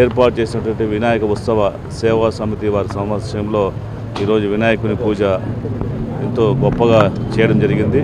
ఏర్పాటు చేసినటువంటి వినాయక ఉత్సవ సేవా సమితి వారి సమక్షంలో ఈరోజు వినాయకుని పూజ ఎంతో గొప్పగా చేయడం జరిగింది.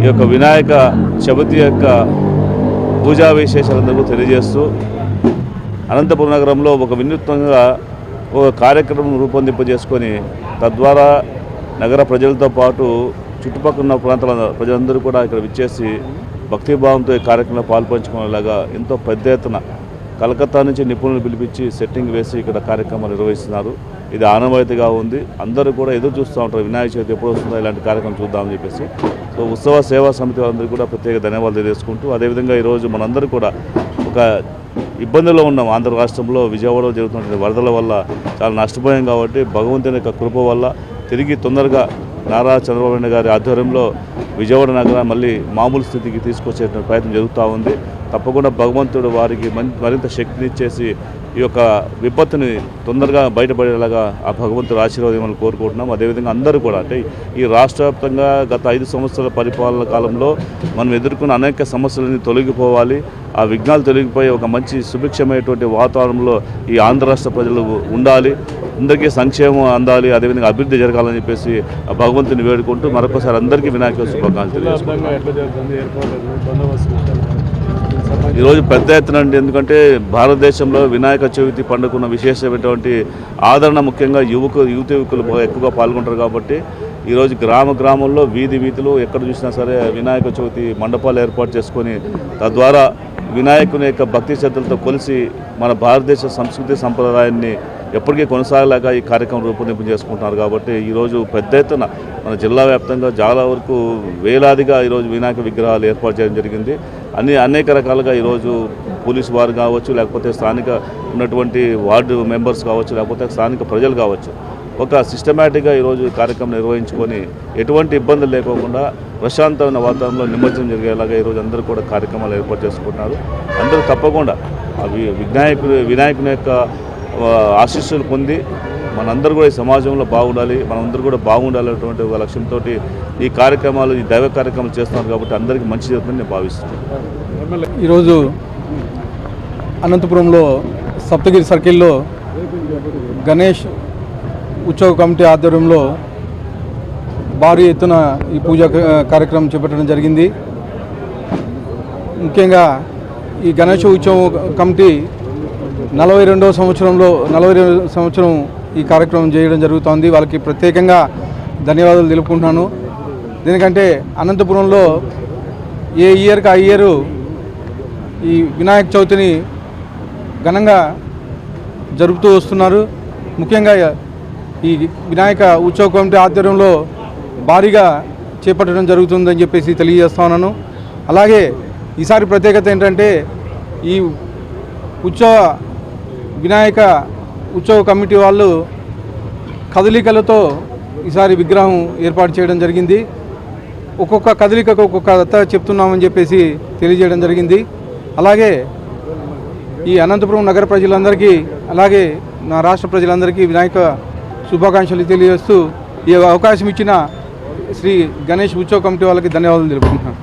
ఈ యొక్క వినాయక చవితి యొక్క పూజా విశేషాలందరూ తెలియజేస్తూ అనంతపురం నగరంలో ఒక వినూత్నంగా ఒక కార్యక్రమం రూపొందింపజేసుకొని తద్వారా నగర ప్రజలతో పాటు చుట్టుపక్కల ఉన్న ప్రాంతాల ప్రజలందరూ కూడా ఇక్కడ విచ్చేసి భక్తిభావంతో ఈ కార్యక్రమంలో పాల్పంచుకునేలాగా ఎంతో పెద్ద ఎత్తున కలకత్తా నుంచి నిపుణులు పిలిపించి సెట్టింగ్ వేసి ఇక్కడ కార్యక్రమాలు నిర్వహిస్తున్నారు. ఇది ఆనవాయితీగా ఉంది. అందరూ కూడా ఎదురు చూస్తూ ఉంటారు. వినాయక చవితి ఎప్పుడు వస్తుందో ఇలాంటి కార్యక్రమం చూద్దామని చెప్పేసి. సో ఉత్సవ సేవా సమితి వారందరికీ కూడా ప్రత్యేక ధన్యవాదాలు తెలియజేసుకుంటూ అదేవిధంగా ఈరోజు మనందరూ కూడా ఒక ఇబ్బందుల్లో ఉన్నాం. ఆంధ్ర రాష్ట్రంలో విజయవాడలో జరుగుతున్న వరదల వల్ల చాలా నష్టపోయాం కాబట్టి భగవంతుని యొక్క కృప వల్ల తిరిగి తొందరగా నారా చంద్రబాబు నాయుడు గారి ఆధ్వర్యంలో విజయవాడ నగరాన్ని మళ్ళీ మామూలు స్థితికి తీసుకొచ్చే ప్రయత్నం జరుగుతూ ఉంది. తప్పకుండా భగవంతుడు వారికి మరింత శక్తినిచ్చేసి ఈ యొక్క విపత్తుని తొందరగా బయటపడేలాగా ఆ భగవంతుడు ఆశీర్వాదం కోరుకుంటున్నాం. అదేవిధంగా అందరూ కూడా అంటే ఈ రాష్ట్ర వ్యాప్తంగా గత ఐదు సంవత్సరాల పరిపాలన కాలంలో మనం ఎదుర్కొన్న అనేక సమస్యలని తొలగిపోవాలి. ఆ విఘ్నాలు తొలగిపోయి ఒక మంచి సుభిక్షమైనటువంటి వాతావరణంలో ఈ ఆంధ్ర రాష్ట్ర ప్రజలు ఉండాలి. అందరికీ సంక్షేమం అందాలి. అదేవిధంగా అభివృద్ధి జరగాలని చెప్పేసి ఆ భగవంతుని వేడుకుంటూ మరొకసారి అందరికీ వినాయక శుభాకాంక్షలు ఈరోజు పెద్ద ఎత్తున అండి. ఎందుకంటే భారతదేశంలో వినాయక చవితి పండుగకున్న విశేషమైనటువంటి ఆదరణ ముఖ్యంగా యువకు యువత యువకులు ఎక్కువగా పాల్గొంటారు కాబట్టి ఈరోజు గ్రామ గ్రామంలో వీధి వీధులు ఎక్కడ చూసినా సరే వినాయక చవితి మండపాలు ఏర్పాటు చేసుకొని తద్వారా వినాయకుని యొక్క భక్తి శ్రద్ధలతో కొలిసి మన భారతదేశ సంస్కృతి సంప్రదాయాన్ని ఎప్పటికీ కొనసాగలేక ఈ కార్యక్రమం రూపొందింపు చేసుకుంటున్నారు కాబట్టి ఈరోజు పెద్ద ఎత్తున మన జిల్లా వ్యాప్తంగా చాలా వరకు వేలాదిగా ఈరోజు వినాయక విగ్రహాలు ఏర్పాటు చేయడం జరిగింది. అన్ని అనేక రకాలుగా ఈరోజు పోలీసు వారు కావచ్చు లేకపోతే స్థానిక ఉన్నటువంటి వార్డు మెంబర్స్ కావచ్చు లేకపోతే స్థానిక ప్రజలు కావచ్చు ఒక సిస్టమేటిక్గా ఈరోజు కార్యక్రమం నిర్వహించుకొని ఎటువంటి ఇబ్బందులు లేకోకుండా ప్రశాంతమైన వాతావరణంలో నిమజ్జనం జరిగేలాగా ఈరోజు అందరూ కూడా కార్యక్రమాలు ఏర్పాటు చేసుకుంటున్నారు. అందరూ తప్పకుండా అవి వినాయకుడు వినాయకుని యొక్క ఆశీస్సులు పొంది మనందరూ కూడా ఈ సమాజంలో బాగుండాలి మనందరూ కూడా బాగుండాలన్నటువంటి ఒక లక్ష్యంతో ఈ కార్యక్రమాలు ఈ దైవ కార్యక్రమాలు చేస్తున్నారు కాబట్టి అందరికీ మంచి జరుగుతుందని నేను భావిస్తున్నాను. ఈరోజు అనంతపురంలో సప్తగిరి సర్కిల్లో గణేష్ ఉత్సవ కమిటీ ఆధ్వర్యంలో భారీ ఎత్తున ఈ పూజా కార్యక్రమం చేపట్టడం జరిగింది. ముఖ్యంగా ఈ గణేష్ ఉత్సవ కమిటీ నలభై రెండవ సంవత్సరంలో నలభై సంవత్సరం ఈ కార్యక్రమం చేయడం జరుగుతోంది. వాళ్ళకి ప్రత్యేకంగా ధన్యవాదాలు తెలుపుకుంటున్నాను. ఎందుకంటే అనంతపురంలో ఏ ఇయర్కి ఆ ఇయరు ఈ వినాయక చవితిని ఘనంగా జరుపుతూ వస్తున్నారు. ముఖ్యంగా ఈ వినాయక ఉత్సవ కమిటీ ఆధ్వర్యంలో భారీగా చేపట్టడం జరుగుతుందని చెప్పేసి తెలియజేస్తా ఉన్నాను. అలాగే ఈసారి ప్రత్యేకత ఏంటంటే ఈ ఉత్సవ వినాయక ఉత్సవ కమిటీ వాళ్ళు కదలికలతో ఈసారి విగ్రహం ఏర్పాటు చేయడం జరిగింది. ఒక్కొక్క కదలికకు ఒక్కొక్క దత్త చెప్తున్నామని చెప్పేసి తెలియజేయడం జరిగింది. అలాగే ఈ అనంతపురం నగర ప్రజలందరికీ అలాగే నా రాష్ట్ర ప్రజలందరికీ వినాయక శుభాకాంక్షలు తెలియజేస్తూ ఈ అవకాశం ఇచ్చిన శ్రీ గణేష్ ఉత్సవ కమిటీ వాళ్ళకి ధన్యవాదాలు తెలుపుకుంటున్నాను.